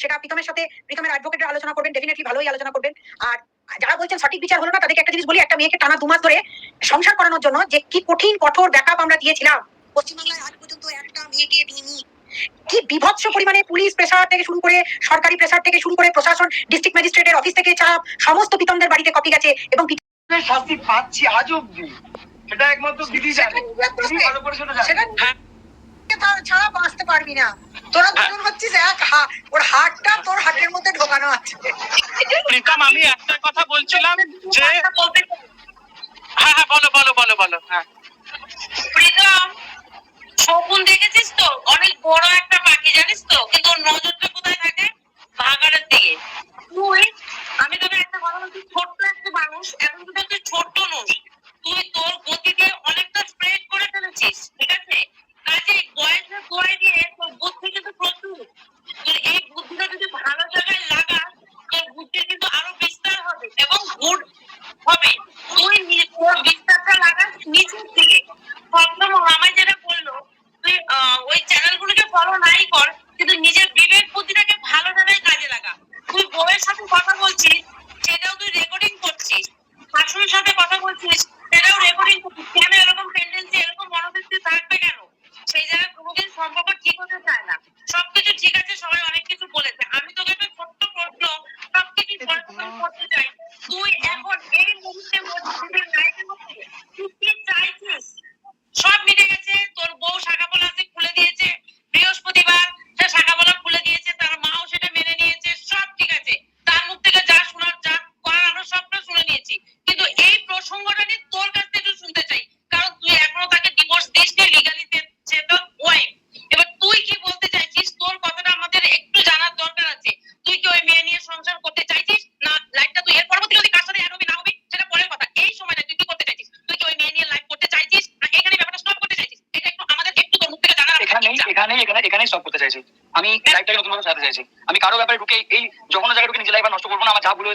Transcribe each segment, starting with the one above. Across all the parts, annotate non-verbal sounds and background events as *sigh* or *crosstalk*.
সেটা প্রীতমের সাথে প্রীতমের অ্যাডভোকেটের আলোচনা করবেন ডেফিনেটলি ভালোই আলোচনা করবেন। আর যারা বলছেন সঠিক বিচার হলো না তাদেরকে একটা জিনিস বলি একটা মেয়েকে টানা দু মাস ধরে সংসার করানোর জন্য যে কি কঠিন কঠোর ব্যাকআপ আমরা দিয়েছিলাম পশ্চিমবাংলায় আজ পর্যন্ত একটা মেয়েকে নিয়ে কি বিভৎস পরিমাণে পুলিশ প্রেসার থেকে শুরু করে সরকারি প্রেসার থেকে শুরু করে প্রশাসন ডিস্ট্রিক্ট ম্যাজিস্ট্রেটের অফিস থেকে চাপ সমস্ত পিতমদের বাড়িতে কপি গেছে এবং শাস্তি পাচ্ছি আজ অব্দি সেটা একমাত্র দিদি জানে। ভালো করে সেটা হ্যাঁ। ছাড়া বাঁচতে পারবি না। তোরা দুজন হচ্ছিস এক ওর হাতটা তোর হাটের মধ্যে ঢোকানো আছে। প্রীতম আমি একটা কথা বলছিলাম যে হ্যাঁ হ্যাঁ বলো বলো বলো বলো হ্যাঁ। প্রীতম শকুন দেখেছিস তো? অনেক বড় একটা পাখি জানিস তো? কিন্তু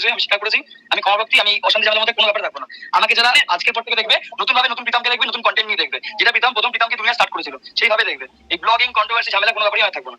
অনুযায়ী আমি স্বীকার করেছি, আমি ক্ষমা ব্যক্তি আমি অশান্তি জানার মধ্যে কোনো ব্যাপার থাকব না। আমাকে যারা আজকে পর থেকে দেখবে নতুন ভাবে নতুন পিতামকে দেখবে, নতুন কন্টেন্ট নিয়ে দেখবে। যেটা পিতাম প্রথম পিতামকে দুনিয়া স্টার্ট করেছিল, সেইভাবে দেখবে। এই ব্লগিং কন্ট্রোভার্সি ঝামেলা, কোনো ব্যাপারই আমি থাকব না।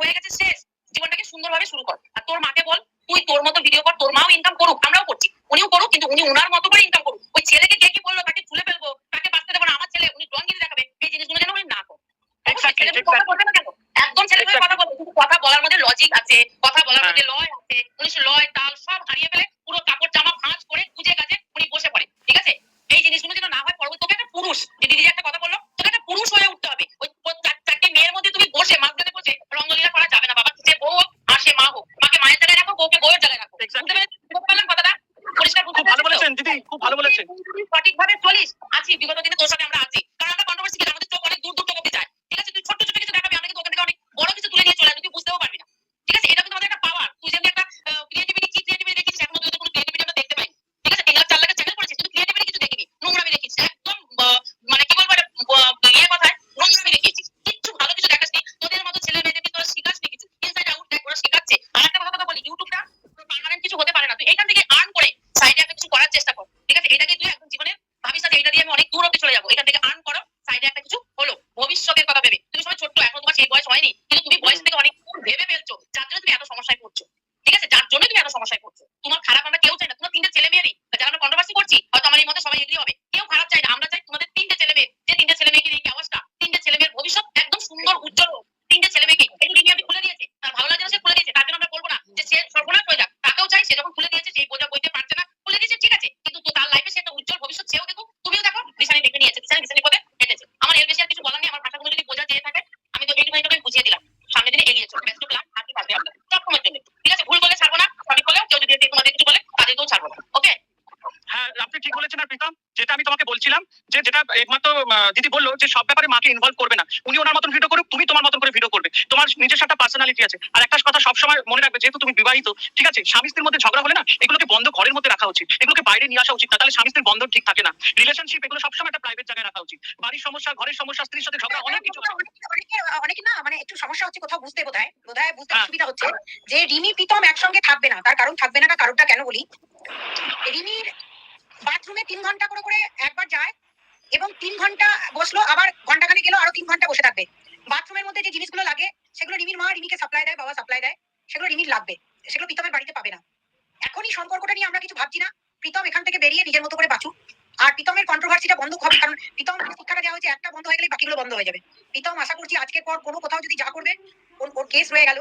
হয়ে গেছে শেষ জীবনটাকে সুন্দরভাবে শুরু কর। আর তোর মাকে বল, তুই তোর মতো ভিডিও কর, তোর মাও ইনকাম করুক, আমরাও করছি। উনিও করুক, কিন্তু উনি ওনার মতো করে ইনকাম করুক। ওই ছেলেকে কে তুই সঠিকভাবে চলিস আছি বিগত দিনে তোর সাথে আমরা আছি। কারণ জন্য তুমি এত সমস্যায় একমাত্র আহ, দিদি বলল যে সব ব্যাপারে মাকে ইনভলভ করবে না। উনি ওনার মতন ভিডিও করুক তুমি তোমার মতন করে ভিডিও করবে। তোমার নিজস্ব একটা পার্সোনালিটি আছে। আর একটা কথা সবসময় মনে রাখবে যেহেতু তুমি বিবাহিত ঠিক আছে? স্বামী স্ত্রীর মধ্যে ঝগড়া হলে না এগুলোকে বন্ধ ঘরের মধ্যে রাখা উচিত। এগুলোকে বাইরে নিয়ে আসা উচিত না। তাহলে স্বামী স্ত্রীর বন্ধন ঠিক থাকে না। রিলেশনশিপ এগুলো সবসময় একটা প্রাইভেট জায়গায় রাখা উচিত। বাড়ির সমস্যা ঘরের সমস্যা স্ত্রীর সাথে ঝগড়া অনেক কিছু অনেকে না মানে একটু সমস্যা হচ্ছে কোথাও বুঝতে বোধহয় বোধহয় বুঝতে হ্যাঁ। অসুবিধা হচ্ছে যে রিমি প্রীতম একসঙ্গে থাকবে না। তার কারণ থাকবে না কারণটা কেন বলি? রিমির বাথরুমে তিন ঘণ্টা করে করে একবার যায় এবং তিন ঘণ্টা বসল, আবার ঘন্টাখানে গেলো আরও তিন ঘণ্টা বসে থাকবে। বাথরুমের মধ্যে যে জিনিসগুলো লাগে, সেগুলো রিমির মা রিমিকে সাপ্লাই দেয়, বাবা সাপ্লাই দেয়, সেগুলো রিমির লাগবে। সেগুলো প্রীতমের বাড়িতে পাবে না। এখনই সম্পর্কটা নিয়ে আমরা কিছু ভাবছি না। প্রীতম এখান থেকে বেরিয়ে নিজের মতো করে বাঁচুক। আর প্রীতমের কন্ট্রোভার্সিটা বন্ধ হবে, কারণ প্রীতম শিক্ষাটা দেওয়া হয়েছে, একটা বন্ধ হয়ে গেলে বাকিগুলো বন্ধ হয়ে যাবে। প্রীতম, আশা করছি আজকের পর কোনো কোথাও যদি যা করবে ওর কেস রয়ে গেল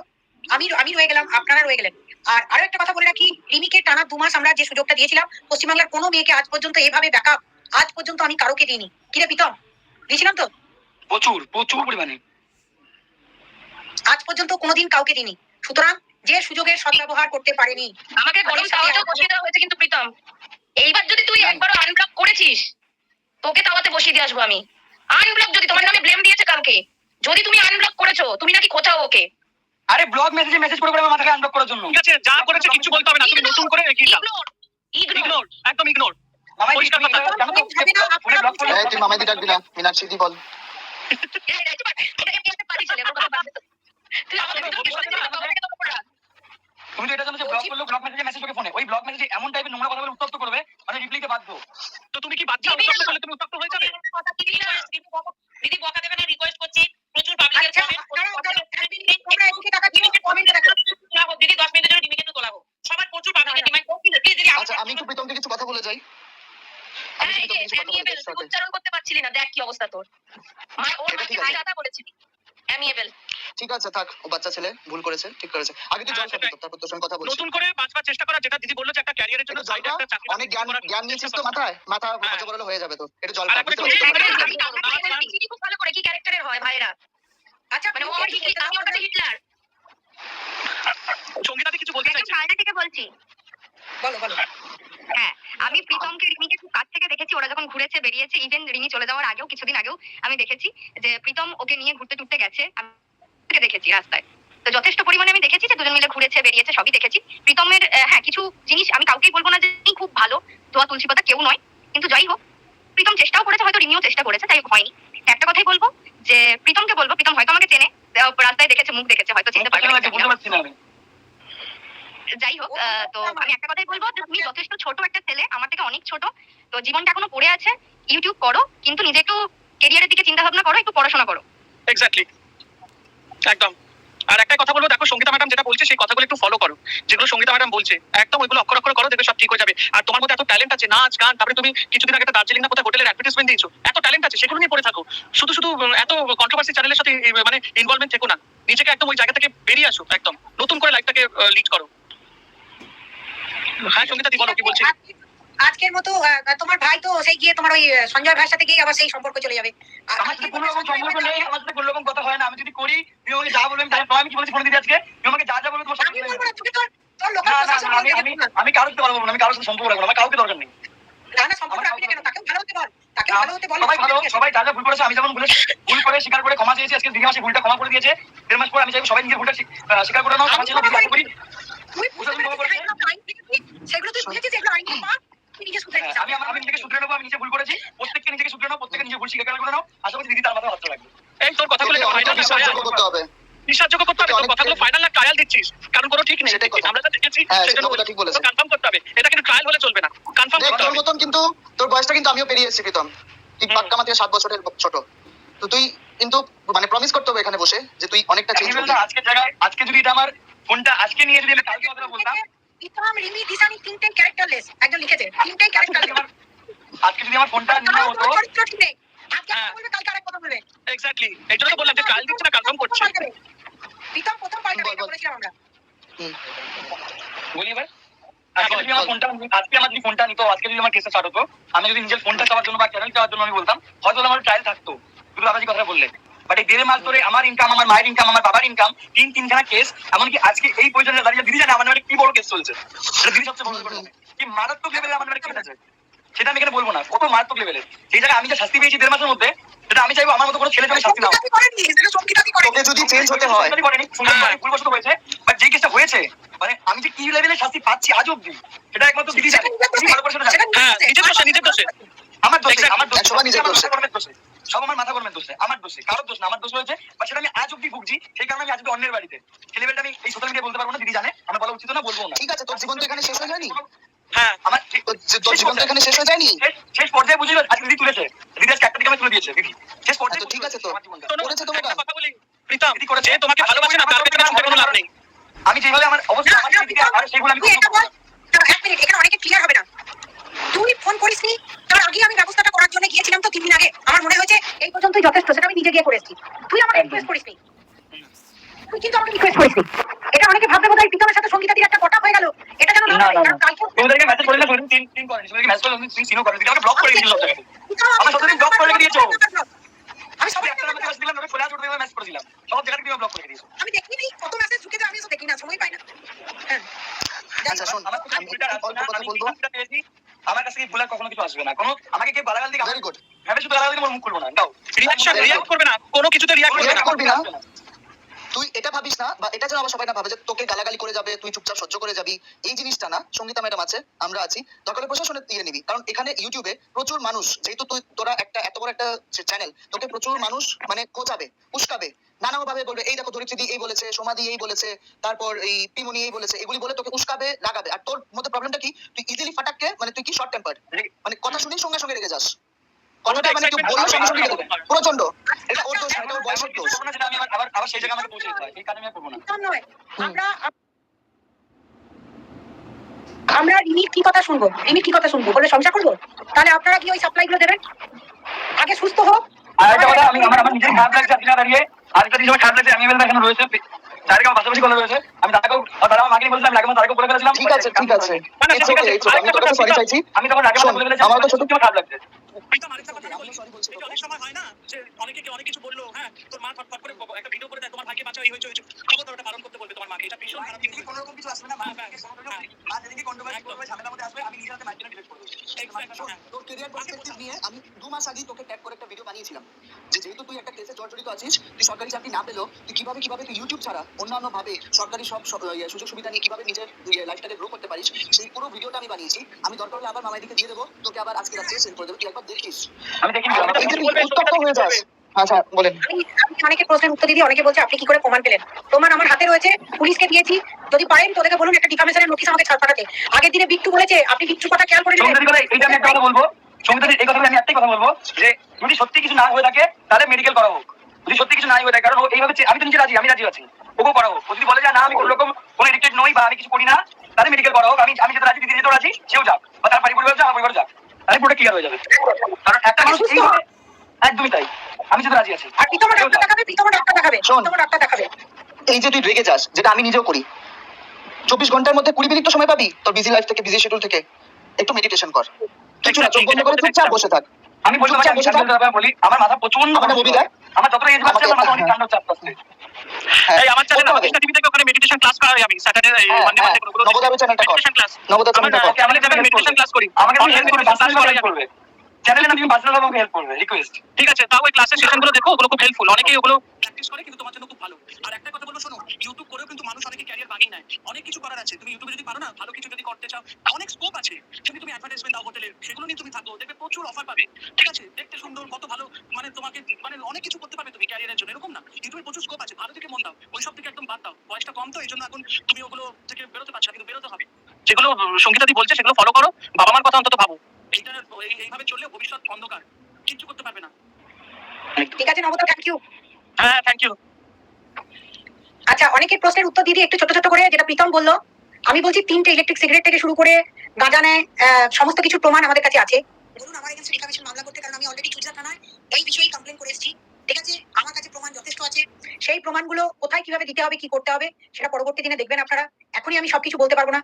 আমি আমি রয়ে গেলাম আপনারা রয়ে গেলেন। আর আরও একটা কথা বলে রাখি রিমিকে টানা দু মাস আমরা যে সুযোগটা দিয়েছিলাম পশ্চিমবাংলার কোনো মেয়েকে আজ পর্যন্ত এভাবে ব্যাকআপ আজ পর্যন্ত আমি কারোকে দিইনি। কিরে প্রীতম? দিয়েছিলাম তো? প্রচুর প্রচুর পরিমাণে। আজ পর্যন্ত কোনোদিন কাউকে দিইনি। সুতরাং যে সুযোগের সদ্ব্যবহার করতে পারেনি আমাকে গরম তাওয়াতেও বসিয়ে দেওয়া হয়েছে কিন্তু প্রীতম। এইবার যদি তুই একবারও আনব্লক করেছিস তোকে তাওয়াতে বসিয়ে দিয়ে আসব আমি। আনব্লক যদি তোমার নামে ব্লেম দিয়েছে কালকে। যদি তুমি আনব্লক করেছ তুমি নাকি কোথাও ওকে। আরে ব্লগ মেসেজে মেসেজ করে করে আমার মাথাকে আনব্লক করার জন্য ঠিক আছে যা করেছে কিছু বলতে হবে না তুমি নতুন করে রেখে দাও ইগনোর ইগনোর একদম ইগনোর মামাই পরিষ্কার কথা। এই তুই মামাই মীনাক্ষী দি বল তুই আমাকে তুমি তো এটা জানো যে ব্লক করলে ব্লক মেসেজে মেসেজ করে ফোনে ওই ব্লক মেসেজে এমন টাইপের নোংরা কথা বলে উত্তপ্ত করবে মানে রিপ্লাইতে বাধ্য। তো তুমি কি বাচ্চা উত্তপ্ত করলে তুমি উত্তপ্ত হয়ে যাবে? দিদি বকা- দেবে না রিকোয়েস্ট করছি। প্রচুর পাবলিকের আচ্ছা তোমরা এদিকে কমেন্টে দেখো তোলাবো। দিদি দশ মিনিটের জন্য ডিমিকে একটু তোলাবো। সবার প্রচুর পাবলিকের ডিমান্ড দিদি দিদি আচ্ছা আমি একটু প্রীতমকে কিছু কথা বলে যাই। আমি হ্যাঁ। উচ্চারণ করতে পারছিলি না দেখ কি অবস্থা তোর। মা ওর মাকে ঠিক বলেছিলি অ্যামিয়েবল ঠিক আছে থাক ও বাচ্চা ছেলে ভুল করেছে ঠিক করেছে। আগে তুই জল হ্যাঁ, খাবি সেটাই। তো, তারপর তোর সঙ্গে কথা বলছি। নতুন করে বাঁচবার চেষ্টা করা যেটা দিদি বলল যে একটা ক্যারিয়ারের জন্য সাইডে একটা চাকরি অনেক জ্ঞান জ্ঞান নিয়েছিস তো মাথায়? মাথা হ্যাঁ। মাথা বড় হয়ে যাবে তো একটু জল আর একটু কাউকে খুব ভালো করে কি ক্যারেক্টারের হয় ভাইরা আচ্ছা মানে ও আমার হিটলার সঙ্গীতাদি কিছু বলতে চাইছে কালটা থেকে বলছি। বলো বলো। হ্যাঁ আমি প্রীতমকে রিমিকে খুব কাছ থেকে দেখেছি ওরা যখন ঘুরেছে বেরিয়েছে ইভেন রিমি চলে যাওয়ার আগেও কিছুদিন আগেও আমি দেখেছি যে প্রীতম ওকে নিয়ে ঘুরতে টুরতে গেছে আমি দেখেছি রাস্তায়। তো যথেষ্ট পরিমাণে আমি দেখেছি যে দুজন মিলে ঘুরেছে বেরিয়েছে সবই দেখেছি। প্রীতমের হ্যাঁ কিছু জিনিস আমি কাউকেই বলব না যে খুব ভালো দোয়া তুলসী পাতা কেউ নয়। কিন্তু যাই হোক প্রীতম চেষ্টাও করেছে হয়তো রিমিও চেষ্টা করেছে তাই হয়নি। একটা কথাই বলব যে প্রীতমকে বলব প্রীতম হয়তো আমাকে চেনে আহ, রাস্তায় দেখেছে মুখ দেখেছে হয়তো চিনতে পারবে যাই হোক তো আমি একটা কথাই বলব যে তুমি যথেষ্ট ছোট একটা ছেলে আমার থেকে অনেক ছোট তো জীবনটা এখনও পড়ে আছে ইউটিউব করো কিন্তু নিজে একটু কেরিয়ারের দিকে চিন্তা ভাবনা করো একটু পড়াশোনা করো। এক্স্যাক্টলি একদম। আর একটা কথা বলব, দেখো সঙ্গীতা ম্যাডাম যেটা বলছে, সেই কথাগুলো একটু ফলো করো। যেগুলো সঙ্গীতা ম্যাডাম বলছে, একদম ওইগুলো অক্ষর অক্ষর করো, দেখবে সব ঠিক হয়ে যাবে। আর তোমার মধ্যে এত ট্যালেন্ট আছে, নাচ, গান, তারপরে তুমি কিছুদিন আগে দার্জিলিং না কোথায় হোটেলের অ্যাডভার্টাইজমেন্ট দিয়েছ, এত ট্যালেন্ট আছে, সেগুলো নিয়ে পড়ে থাকো। শুধু শুধু এত কন্ট্রোভার্সি চ্যানেলের সাথে মানে ইনভলভমেন্ট থেকো না। নিজেকে একদম ওই জায়গা থেকে বেরিয়ে আসো, একদম। নতুন করে লাইফটাকে লিড করো। হ্যাঁ সঙ্গীতা দি, বলো কি বলছি? আজকের মতো তোমার ভাই তো সেই গিয়ে তোমার ওই সঞ্জয় ভাইয়ের সাথে গিয়ে আবার সেই সম্পর্ক চলে যাবে। আমার আজকে কোনো রকম সম্পর্ক নেই আমার সাথে কোনো রকম কথা হয় না। আমি যদি করি তুমি আমাকে যা বলবে তাই আমি কি বলছি ফোন দিদি আজকে? তুমি আমাকে যা যা বলবে তোমার সাথে বলব না তুমি তোর তোর লোকাল না না প্রশাসন না, আমি আমি আমি কারোর সাথে বলব না আমি কারোর সাথে সম্পর্ক রাখব না আমার কাউকে দরকার নেই। না না সম্পর্ক রাখবি না কেন তাকেও ভালো হতে বল তাকেও ভালো হতে বল সবাই যা যা ভুল করেছে আমি যেমন ভুল করে স্বীকার করে ক্ষমা চেয়েছি আজকে দিদি মাসে ভুলটা ক্ষমা করে দিয়েছে দেড় মাস পর আমি চাইব সবাই নিজের ভুলটা স্বীকার করে নাও ক্ষমা চেয়ে? সেগুলো তুই বুঝেছিস এগুলো আইন *clears throat* পা তুই নিজে শুধরে হ্যাঁ, আমি আমার- আমি নিজেকে শুধরে নেব আমি নিজে ভুল করেছি প্রত্যেককে নিজেকে শুধরে নেব প্রত্যেকে নিজে ভুল স্বীকার করে নাও আশা করি দিদি তার মাথায় হাত রাখবে। এই তোর কথাগুলো বিশ্বাসযোগ্য করতে হবে। বিশ্বাসযোগ্য করতে হবে তোর কথাগুলো ফাইনাল না ট্রায়াল দিচ্ছিস কারণ কোনো ঠিক নেই। কথা। আমরা যা দেখেছি হ্যাঁ, সেজন্য ঠিক বলেছে। কনফার্ম করতে হবে। এটা কিন্তু ট্রায়াল হলে চলবে না। কনফার্ম দেখ করতে তোর মতন কিন্তু তোর বয়সটা কিন্তু আমিও পেরিয়ে এসেছি প্রীতম। তুই পাক্কা আমার সাত বছরের ছোট। তো তুই কিন্তু মানে প্রমিস করতে হবে এখানে বসে যে তুই অনেকটা চেঞ্জ করবি। বললাম, জায়গায় আজকে যদি এটা আমার ফোনটা আজকে নিয়ে যদি আমি কালকে কথাটা বলতাম। ইতরাম রিমি দিশানি তিনটেই ক্যারেক্টারলেস একজন লিখেছে তিনটেই ক্যারেক্টারলেস আমার আজকে যদি আমার ফোনটা হতো হ্যাঁ। এক্স্যাক্টলি এই জন্য তো বললাম যে দিচ্ছে না কনফার্ম করছে। প্রীতম প্রথম পাল্টাবে বল, এটা বল। বলেছিলাম আমরা। বলি এবার। আজকে যদি আমার ফোনটা আজকে আমার যদি ফোনটা নিত আজকে যদি আমার কেসটা স্টার্ট হতো আমি যদি নিজের ফোনটা চাওয়ার জন্য বা চ্যানেল চাওয়ার জন্য আমি বলতাম হয়তো আমার ট্রায়াল থাকতো। শুধু দাদাজি কথা বললে। বাট এই দেড় মাস ধরে আমার ইনকাম আমার মায়ের ইনকাম আমার বাবার ইনকাম তিন তিনখানা কেস এমনকি আজকে এই পর্যন্ত দাঁড়িয়ে দিদি জানে আমার কি বড় কেস চলছে। দিদি সবচেয়ে বড় কি মারাত্মক লেভেলে আমার কেস আছে। সেটা আমি এখানে বলব না। কত মারাত্মক লেভেলের সেই জায়গায় আমি যে শাস্তি পেয়েছি দেড় মাসের মধ্যে সেটা আমি চাইব আমার মতো কোনো ছেলে শাস্তি তোকে যদি চেঞ্জ হতে হয় ভুলবশত হয়েছে। বাট যে কেসটা হয়েছে মানে আমি যে কি লেভেলের শাস্তি পাচ্ছি আজ অব্দি সেটা একমাত্র দিদি জানে। ভালো করে সেটা জানে। হ্যাঁ নিজের দোষে নিজের দোষে। আমার দোষে আমার দোষে নিজের সব আমার মাথা গরমের দোষে আমার দোষে কারোর দোষ না আমার দোষ হয়েছে বা সেটা আমি আজ অব্দি ভুগছি সেই কারণে আমি আজকে অন্যের বাড়িতে। সেই লেভেলটা আমি এই সোশ্যাল মিডিয়া বলতে পারব না দিদি জানে আমার বলা উচিত না বলব না। ঠিক আছে তোর জীবন তো এখানে শেষ হয়ে যায়নি? হ্যাঁ। আমার যে- তোর যে- তোর জীবন এখানে শেষ হয়ে যায়নি? শেষ- শেষ পর্যায়ে বুঝলি আজকে দিদি তুলেছে। দিদি আজকে একটা দিকে আমি তুলে দিয়েছে দিদি। শেষ পর্যায়ে আচ্ছা, ঠিক আছে তো। আমার জীবনটা। শোনো, করেছে তোমাকে? কথা বলি প্রীতম দিদি করেছে। তোমাকে ভালোবাসে না তার পেছনে ছুটে কোনো লাভ নেই। আমি যেভাবে আমার অবশ্যই আমার না, আর সেগুলো আমি এটা বল। এক মিনিট এখানে অনেকে ক্লিয়ার হবে না। তুই ফোন করিসনি? তার আগে আমি ব্যবস্থাটা করার জন্য গিয়েছিলাম তো তিন দিন আগে। আমার মনে হয়েছে এই পর্যন্তই যথেষ্ট সেটা আমি নিজে গিয়ে করেছি। তুই আমাকে রিকোয়েস্ট করিসনি। তুই কিন্তু আমাকে রিকোয়েস্ট করিসনি। এটা অনেকে ভাববে বোধহয় প্রীতমের সাথে সঙ্গীতাদির একটা কথা হয়ে গেল। এটা যেন না না, হয়। না, কারণ কালকে তোমাদেরকে মেসেজ করে তিন তিন করেনি। মেসেজ করলে তুমি করেনি। আমাকে ব্লক করে সব জায়গায়। আমার ব্লক করে দিয়েছ। আমি সবাই একটা নাম্বার দিলাম খোলা ছোট মেসেজ করে দিলাম। সব জায়গায় তুমি ব্লক করে দিয়েছ। আমি দেখিনি কত মেসেজ ঢুকে যায় আমিও তো দেখি না সময় পাই না। হ্যাঁ। আচ্ছা শোন আমি কথা বলব। পেয়েছি। আমার কাছে কি ভুল কখনো কিছু আসবে না। কোনো আমাকে কে বাড়াগাল দিকে ভেরি গুড ভেবে শুধু গালাগাল দিয়ে মোর মুখ খুলবো না। দাও রিয়াকশন রিয়াক্ট করবে না। কোনো কিছুতে রিয়াক্ট করবে না। React করবি না? তুই এটা ভাবিস না বা এটা যেন আবার সবাই না ভাবে যে তোকে গালাগালি করে যাবে তুই চুপচাপ সহ্য করে যাবি এই জিনিসটা না সঙ্গীতা ম্যাডাম আছে আমরা আছি দরকার প্রশাসনের দিয়ে নিবি। কারণ এখানে ইউটিউবে প্রচুর মানুষ যেহেতু তুই তোরা একটা এত বড় একটা চ্যানেল তোকে প্রচুর মানুষ মানে কোচাবে উস্কাবে নানা ভাবে বলবে এই দেখো ধরিত্রী এই বলেছে সমাধি এই বলেছে তারপর এই পিমনি এই বলেছে এগুলি বলে তোকে উস্কাবে লাগাবে। আর তোর মধ্যে প্রবলেমটা কি? তুই ইজিলি ফাটাককে মানে তুই কি শর্ট টেম্পার মানে কথা শুনেই সঙ্গে সঙ্গে রেগে যাস। কথাটা মানে তুই বললে সঙ্গে সঙ্গে রেগে প্রচণ্ড এটা ওর দোষ না এটা ওর বয়সের দোষ। না আমি আবার আবার সেই জায়গায় আমাকে পৌঁছে দিতে হয় এই কাজ আমি করব না। নয়। আমরা আমরা রিমির কি কথা শুনব? রিমির কি কথা শুনব? বলে সংসার করব? তাহলে আপনারা কি ওই সাপ্লাই গুলো দেবেন? আগে সুস্থ হোক। আর একটা কথা আমি আমার আমার নিজের খারাপ লাগছে আজকে না দাঁড়িয়ে আজকে দিন খারাপ লাগছে আমি এবার এখানে রয়েছে তাদেরকে আমার পাশাপাশি কথা রয়েছে। আমি তাদেরকেও তারা আমার মাকে বলছিলাম লাগে তাদেরকে বলে ফেলেছিলাম। ঠিক আছে ঠিক আছে। আমি তখন আগে বলে ফেলেছিলাম আমার তো সত্যি আমার খারাপ লাগছে। প্রীতম আরেকটা কথা বলি এই অনেক সময় হয় না যে অনেকে কে অনেক কিছু বলল হ্যাঁ তোর মা ফটফট করে একটা ভিডিও করে দেয় তোমার ভাইকে বাঁচাও এই হয়েছে হয়েছে খবর ওটা পালন করতে বলবে তোমার মাকে এটা ভীষণ খারাপ জিনিস। কোনো রকম কিছু আসবে না? মাকে মা যেদিকে কন্ট্রোভার্সি করবে ঝামেলার মধ্যে আসবে আমি নিজের হাতে মাইক্রো ডিলিট করব। তোর ক্যারিয়ার পার্সপেক্টিভ নিয়ে আমি দু মাস আগেই তোকে ট্যাগ করে একটা ভিডিও বানিয়েছিলাম যে যেহেতু তুই একটা কেসে জর্জরিত আছিস তুই সরকারি চাকরি না পেলেও তুই কীভাবে কীভাবে তুই ইউটিউব ছাড়া অন্যান্য ভাবে সরকারি সব ইয়ে, সুযোগ সুবিধা নিয়ে কীভাবে নিজের লাইফটাকে গ্রো করতে পারিস সেই পুরো ভিডিওটা আমি বানিয়েছি। আমি দরকার হলে আবার মামাইদিকে দিয়ে দেবো তোকে আবার আজকে রাত্রে সেন্ড করে দেবো। তুই একবার দেখিস। আমি দেখিনি হয়ে যাস। আচ্ছা বলেন। আমি আমি অনেকে প্রশ্নের উত্তর দিদি অনেকে বলছে আপনি কি করে প্রমাণ পেলেন? প্রমাণ আমার হাতে রয়েছে পুলিশকে দিয়েছি। যদি পারেন তো ওদেরকে বলুন একটা ডিফামেশনের নোটিশ আমাকে ছাড় পাঠাতে। আগের দিনে বিট্টু বলেছে আপনি বিট্টুর কথা খেয়াল করে কথা এইটা আমি একটা কথা বলব। সঙ্গীতাদি এই কথা আমি একটাই কথা বলব যে যদি সত্যি কিছু না হয়ে থাকে তাহলে মেডিকেল করা হোক। যদি সত্যি কিছু না হয়ে থাকে কারণ এইভাবে আমি তো নিজে রাজি আমি রাজি আছি। করা হোক। যদি বলে যে না আমি কোনো রকম কোনো এডিক্টেড নই বা আমি কিছু করি না তাহলে মেডিকেল করা হোক। আমি আমি যেটা রাজি দিদি যেটা রাজি সেও যাক। বা তার পরিবার যাক আমার পরিবার যাক। তাহলে পুরোটা ক্লিয়ার হয়ে যাবে? কারণ একটা মানুষ একদমই তাই। আমি যেটা রাজি আছি। আর প্রীতম ডাক্তার দেখাবে প্রীতম ডাক্তার দেখাবে। প্রীতম ডাক্তার দেখাবে। এই যে তুই রেগে যাস যেটা আমি নিজেও করি। চব্বিশ ঘণ্টার মধ্যে কুড়ি মিনিট তো সময় পাবি তোর বিজি লাইফ থেকে বিজি শিডিউল থেকে। একটু মেডিটেশন কর। কিছু না চোখ বন্ধ করে চুপচাপ বসে থাক। আমি বলি আমার মাথা প্রচণ্ড। আমার যতটা এজ বাড়ছে আমার মাথা অনেক ঠান্ডা চাপ আসছে এই আমার চ্যানেল টিভি থেকে ওখানে মেডিটেশন ক্লাস করাই আমি স্যাটারডে হ্যাঁ, হ্যাঁ, কোনো নবোদয় চ্যানেলটা মেডিটেশন ক্লাস চ্যানেলটা কর। আমাকে মেডিটেশন ক্লাস করি। আমাকে তুমি হেল্প করবে meditation করাই করবে। চ্যানেলে তুমি পার্সোনাল আমাকে হেল্প করবে রিকোয়েস্ট ঠিক আছে তাও ওই ক্লাসের সেশনগুলো দেখো ওগুলো খুব হেল্পফুল অনেকেই ওগুলো প্র্যাকটিস করে, কিন্তু তোমার জন্য খুব ভালো। আর একটা কথা বলব, শোনো ইউটিউব করেও কিন্তু মানুষ অনেকে ক্যারিয়ার বানিয়ে নেয় অনেক কিছু করার আছে। তুমি ইউটিউবে যদি পারো না, ভালো কিছু যদি করতে চাও, অনেক স্কোপ আছে। যদি তুমি অ্যাডভার্টাইজমেন্ট দাও হোটেলে সেগুলো নিয়ে তুমি থাকো। দেখবে প্রচুর অফার পাবে। ঠিক আছে? দেখতে সুন্দর, কত ভালো মানে তোমাকে মানে অনেক কিছু করতে পারবে তুমি ক্যারিয়ারের জন্য। এরকম না। ইউটিউবে প্রচুর স্কোপ আছে। ভালো থেকে মন দাও। ওই সব থেকে একদম বাদ দাও। বয়সটা কম তো এই জন্য এখন তুমি ওগুলো থেকে বেরোতে পারছ কিন্তু বেরোতে হবে। যেগুলো সঙ্গীতাদি বলছে, সেগুলো ফলো করো। বাবা মার কথা অন্তত ভাবো। এইটা, এই- এইভাবে চললে ভবিষ্যৎ অন্ধকার। কিচ্ছু করতে পারবে না। ঠিক আছে, নবদা থ্যাংক ইউ হ্যাঁ থ্যাংক ইউ আচ্ছা অনেকের প্রশ্নের উত্তর দিদি একটু ছোট ছোট করে, যেটা প্রীতম বলল। আমি বলছি, তিনটে ইলেকট্রিক সিগারেট থেকে শুরু করে গাঁজা নেয় সমস্ত কিছু প্রমাণ আমাদের কাছে আছে। বলুন, আমার এগেন্সে ডিফামেশন মামলা করতে, কারণ আমি অলরেডি চুচরা থানায় এই বিষয়ে কমপ্লেন করে এসেছি। ঠিক আছে? আমার কাছে প্রমাণ যথেষ্ট আছে। সেই প্রমাণগুলো কোথায়, কীভাবে দিতে হবে, কি করতে হবে, সেটা পরবর্তী দিনে দেখবেন আপনারা। এখনই আমি সবকিছু বলতে পারব না।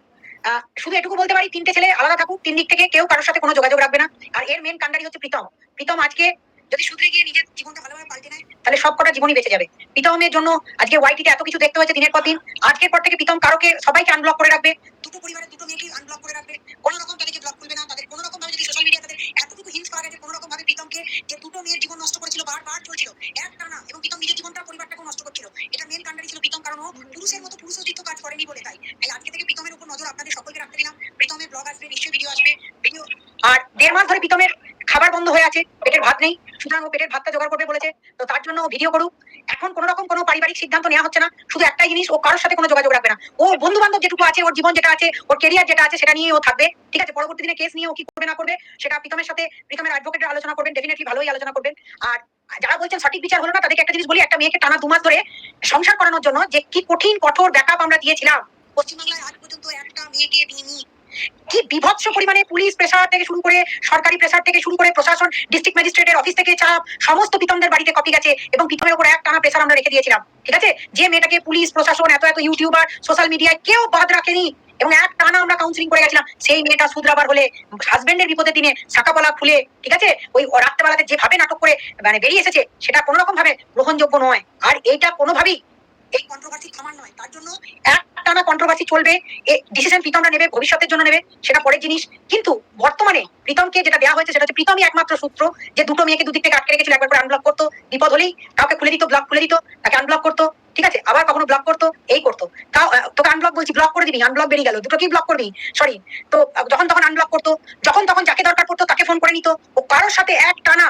শুধু এটুকু বলতে পারি, তিনটে ছেলে আলাদা থাকুক, তিন দিক থেকে কেউ কারোর সাথে কোনো যোগাযোগ রাখবে না। আর এর মেন কান্ডারি হচ্ছে প্রীতম। প্রীতম আজকে যদি শুধরে গিয়ে নিজের জীবনটা ভালোভাবে পাল্টে নেয়, তাহলে সব কটা জীবনই বেঁচে যাবে। প্রীতমের জন্য আজকে ওয়াইটিতে এত কিছু দেখতে হয়েছে দিনের পর দিন। আজকের পর থেকে প্রীতম কারোকে সবাইকে আনব্লক করে রাখবে। দুটো পরিবারের দুটো মেয়েকে আনব্লক করে রাখবে। কোনো রকম তাদেরকে ব্লক করবে না। তাদের কোনো রকম ভাবে যদি সোশ্যাল মিডিয়া তাদের এতটুকু হিংস করা গেছে, কোনো রকম ভাবে ও পেটের ভাতটা জোগাড় করবে বলেছে, তো তার জন্য ও ভিডিও করুক। এখন কোনো রকম কোনো পারিবারিক সিদ্ধান্ত নেওয়া হচ্ছে না, শুধু একটাই জিনিস, ও কারোর সাথে কোনো যোগাযোগ রাখবে না। ও বন্ধু বান্ধব যেটুকু আছে, ওর জীবন যেটা আছে, ওর কেরিয়ার যেটা আছে, সেটা নিয়ে ও থাকবে। ঠিক আছে, পরবর্তী দিনে কেস নিয়ে ও কি করবে, না করবে, সেটা প্রীতমের সাথে, প্রীতমের অ্যাডভোকেটের আলোচনা করবেন ডেফিনেটলি ভালোই আলোচনা করবেন। আর যারা বলছেন সঠিক বিচার হলো না, তাদেরকে একটা জিনিস বলি, একটা মেয়েকে টানা দু মাস ধরে সংসার করানোর জন্য যে কি কঠিন, কঠোর ব্যাকআপ আমরা দিয়েছিলাম। পশ্চিমবাংলায় আজ পর্যন্ত একটা মেয়েকে দিইনি কি বিভৎস পরিমাণে পুলিশ প্রেসার থেকে শুরু করে সরকারি প্রেসার থেকে শুরু করে প্রশাসন ডিস্ট্রিক্ট ম্যাজিস্ট্রেটের অফিস থেকে চাপ সমস্ত পিতমদের বাড়িতে কপি গেছে এবং পিতমের উপর এক টানা প্রেসার আমরা রেখে দিয়েছিলাম। ঠিক আছে? যে মেয়েটাকে পুলিশ, প্রশাসন, এত এত ইউটিউবার সোশ্যাল মিডিয়ায় কেউ বাদ রাখেনি এবং এক টানা আমরা কাউন্সিলিং করে গেছিলাম, সেই মেয়েটা শুধরাবার হলে হাজবেন্ডের বিপদের দিনে শাকাপলা খুলে, ঠিক আছে? ওই রাত্রেবেলাতে যেভাবে নাটক করে মানে বেরিয়ে এসেছে, সেটা কোনো রকম ভাবে গ্রহণযোগ্য নয়। আর এইটা কোনোভাবেই এই কন্ট্রোভার্সি থামার নয়। তার জন্য এক টানা কন্ট্রোভার্সি চলবে ডিসিশন প্রীতমরা নেবে, ভবিষ্যতের জন্য নেবে, সেটা পরের জিনিস। কিন্তু বর্তমানে প্রীতমকে যেটা দেওয়া হয়েছে, সেটা হচ্ছে প্রীতমই একমাত্র সূত্র যে দুটো মেয়েকে দুদিক থেকে আটকে রেখেছিল, একবার করে আনব্লক করতো। বিপদ হলেই কাউকে খুলে দিত ব্লক খুলে দিত, তাকে আনব্লক করতো। ঠিক আছে? আবার কখনো ব্লক করতো, এই করতো। তাও তোকে আনব্লক বলছি ব্লক করে দিবি আনব্লক বেরিয়ে গেল দুটো কি ব্লক করবি। সরি তো যখন তখন আনব্লক করতো, যখন তখন যাকে দরকার পড়তো, তাকে ফোন করে নিত। ও কারোর সাথে এক টানা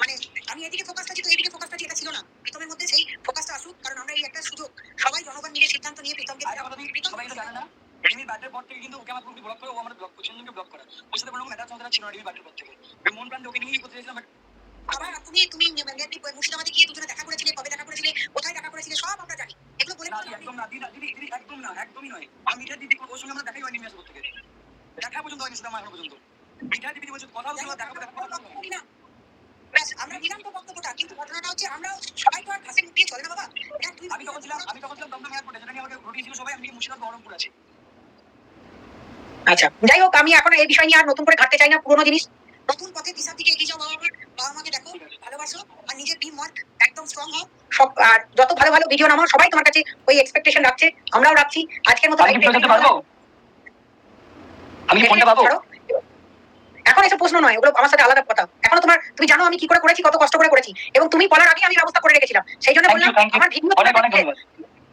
মানে আমি এদিকে ফোকাসটা ছিল এদিকে ফোকাসটা এটা ছিল না। প্রীতমের মধ্যে সেই ফোকাসটা আসুক কারণ আমরা এই একটা সুযোগ সবাই জনগণ মিলে সিদ্ধান্ত নিয়ে প্রীতমকে সবাই জানে না রিমির ব্যাটের পর থেকে কিন্তু ওকে আমার পুরোপুরি ব্লক করে ও আমার ব্লক করছে ব্লক করা। ওর সাথে কোনো ছিল না রিমির ব্যাটের পর থেকে। মন প্রাণ ওকে নিয়েই করতে চাইছিলাম আবার তুমি তুমি মুর্শিদাবাদে গিয়ে দুজনে দেখা করেছিলে কবে দেখা করেছিলে কোথায় দেখা করেছিলে সব আমরা জানি। এগুলো বলে একদম না দিদি দিদি দিদি একদম না একদমই নয়। আমি মিঠার দিদি ওর সঙ্গে আমরা দেখাই হয়নি মেসেজ থেকে। দেখা পর্যন্ত হয়নি সেটা আমার পর্যন্ত। মিঠার দিদি বলছে কথা দেখা দেখা কথা বলছিল। না ব্যাস আমরা নিলাম তো বক্তব্যটা কিন্তু ঘটনাটা হচ্ছে আমরা সবাই তো আর ঘাসে মুটিয়ে চলে না বাবা? আমি তখন ছিলাম আমি তখন ছিলাম দমদম এয়ারপোর্টে যেটা নিয়ে আমাকে ঘটিয়েছিল সবাই আমি মুর্শিদাবাদ বহরমপুর আছি। আচ্ছা যাই হোক আমি এখন এই বিষয় নিয়ে আর নতুন করে ঘাটতে চাই না পুরোনো জিনিস। নতুন পথে দিশার দিকে এগিয়ে যাও বাবা বাবা মাকে দেখো ভালোবাসো আর নিজের টিম ওয়ার্ক একদম স্ট্রং হও। সব আর যত ভালো ভালো ভিডিও নামাও সবাই তোমার কাছে ওই এক্সপেকটেশন রাখছে আমরাও রাখছি। আজকের মতো আমি ফোনটা পাবো। এখন এসব প্রশ্ন নয় ওগুলো আমার সাথে আলাদা কথা। এখনও তোমার তুমি জানো আমি কি করে করেছি কত কষ্ট করে করেছি এবং তুমি বলার আগে আমি ব্যবস্থা করে রেখেছিলাম। সেই জন্য বললাম আমার ভিডিও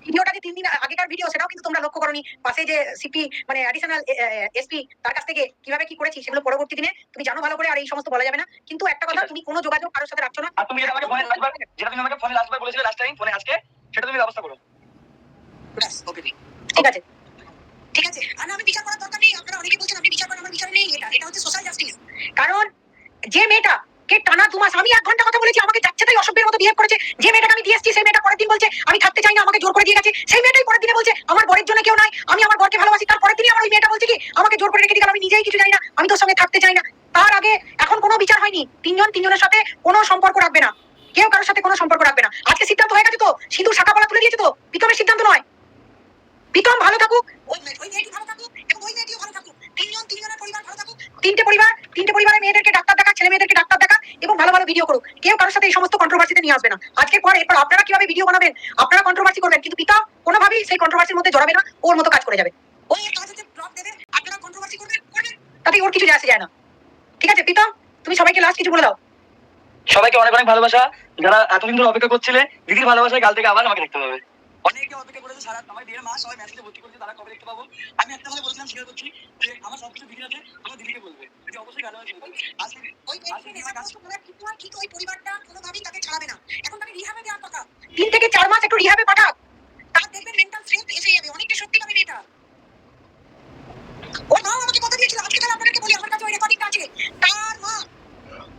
ভিডিওটা যে তিন দিন আগেকার ভিডিও সেটাও কিন্তু তোমরা লক্ষ্য করনি। পাশে যে সিপি মানে অ্যাডিশনাল এসপি তার কাছ থেকে কীভাবে কি করেছি সেগুলো পরবর্তী দিনে তুমি জানো ভালো করে আর এই সমস্ত বলা যাবে না। কিন্তু একটা কথা তুমি কোনো যোগাযোগ কারোর সাথে রাখছো না। তুমি যেটা আমাকে ফোনে লাস্টবার যেটা তুমি আমাকে ফোনে লাস্টবার বলেছিলে লাস্ট টাইম ফোনে আজকে সেটা তুমি ব্যবস্থা করো। ঠিক আছে। ঠিক আছে? আর আমি বিচার করার দরকার নেই। আপনারা অনেকে বলছেন আপনি বিচার করেন আমার বিচারে নেই। এটা এটা হচ্ছে সোশ্যাল জাস্টিস কারণ যে মেয়েটা কে টানা দু মাস আমি এক ঘণ্টা কথা বলেছি আমাকে যাচ্ছে তাই অসভ্যের মতো বিহেভ করেছে। যে মেয়েটাকে আমি দিয়ে এসেছি সেই মেয়েটা পরের দিন বলছে আমি থাকতে চাই না আমাকে জোর করে দিয়ে গেছে। সেই মেয়েটাই পরের দিনে বলছে আমার বরের জন্য কেউ নাই আমি আমার বরকে ভালোবাসি। তার পরের দিনই আমার ওই মেয়েটা বলছে কি আমাকে জোর করে রেখে গেল, আমি নিজেই কিছু জানি না আমি তোর সঙ্গে থাকতে চাই না। তার আগে এখন কোনো বিচার হয়নি। তিনজন তিনজনের সাথে কোনো সম্পর্ক রাখবে না। কেউ কারোর সাথে কোনো সম্পর্ক রাখবে না। আজকে সিদ্ধান্ত হয়ে গেছে তো? সিঁদুর শাখা পলা তুলে দিয়েছে তো? প্রীতমের সিদ্ধান্ত নয়। প্রীতম ভালো থাকুক ওই মেয়েটি ভালো থাকুক এবং ওই মেয়েটিও ভালো থাকুক। তিনজন তিনজনের পরিবার ভালো থাকুক। তিনটে পরিবার তিনটে পরিবারের মেয়েদেরকে ডাক্তার দেখা ছেলে মেয়েদেরকে ডাক্তার দেখা এবং ভালো ভালো ভিডিও করুক। কেউ কারোর সাথে এই সমস্ত কন্ট্রোভার্সিতে নিয়ে আসবে না। আজকের পর এরপর আপনারা কীভাবে ভিডিও বানাবেন, আপনারা কন্ট্রোভার্সি করবেন, কিন্তু পিতা কোনোভাবেই সেই কন্ট্রোভার্সির মধ্যে জড়াবে না, ওর মতো কাজ করে যাবে। তাতে ওর কিছু আসে যায় না। ঠিক আছে, পিতা, তুমি সবাইকে লাস্ট কিছু বলে দাও। সবাইকে অনেক অনেক ভালোবাসা। যারা এতদিন ধরে অপেক্ষা করছিলে, দিদির ভালোবাসায় কাল থেকে আবার আমাকে দেখতে পাবে। অনেকে অপেক্ষা করেছে সারা আমার দেড় মাস সবাই মেসেজে ভর্তি করেছে তারা কবে দেখতে পাবো? আমি একটা কথা বলছিলাম শেয়ার করছি যে আমার সব কিছু আছে আমার দিদিকে বলবে দিদি অবশ্যই ভালো আজকে ওই ঠিক ওই পরিবারটা কোনোভাবেই তাকে ছাড়াবে না। এখন তাকে রিহাবে দেওয়ার কথা। তিন থেকে চার মাস একটু রিহাবে পাঠাক। তার দেখবেন মেন্টাল স্ট্রেংথ এসে যাবে। অনেকটা শক্তি পাবে মেয়েটা। ও মা আমাকে কথা দিয়েছিল আজকে তাহলে আপনাকে বলি আমার কাছে ওই রেকর্ডিংটা আছে। তার মা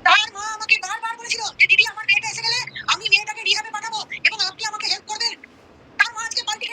তার মা আমাকে বারবার বলেছিল যে দিদি আমার মেয়েটা এসে গেলে আমি মেয়েটাকে রিহাবে পাঠাবো এবং আপনি আমাকে হেল্প করবেন।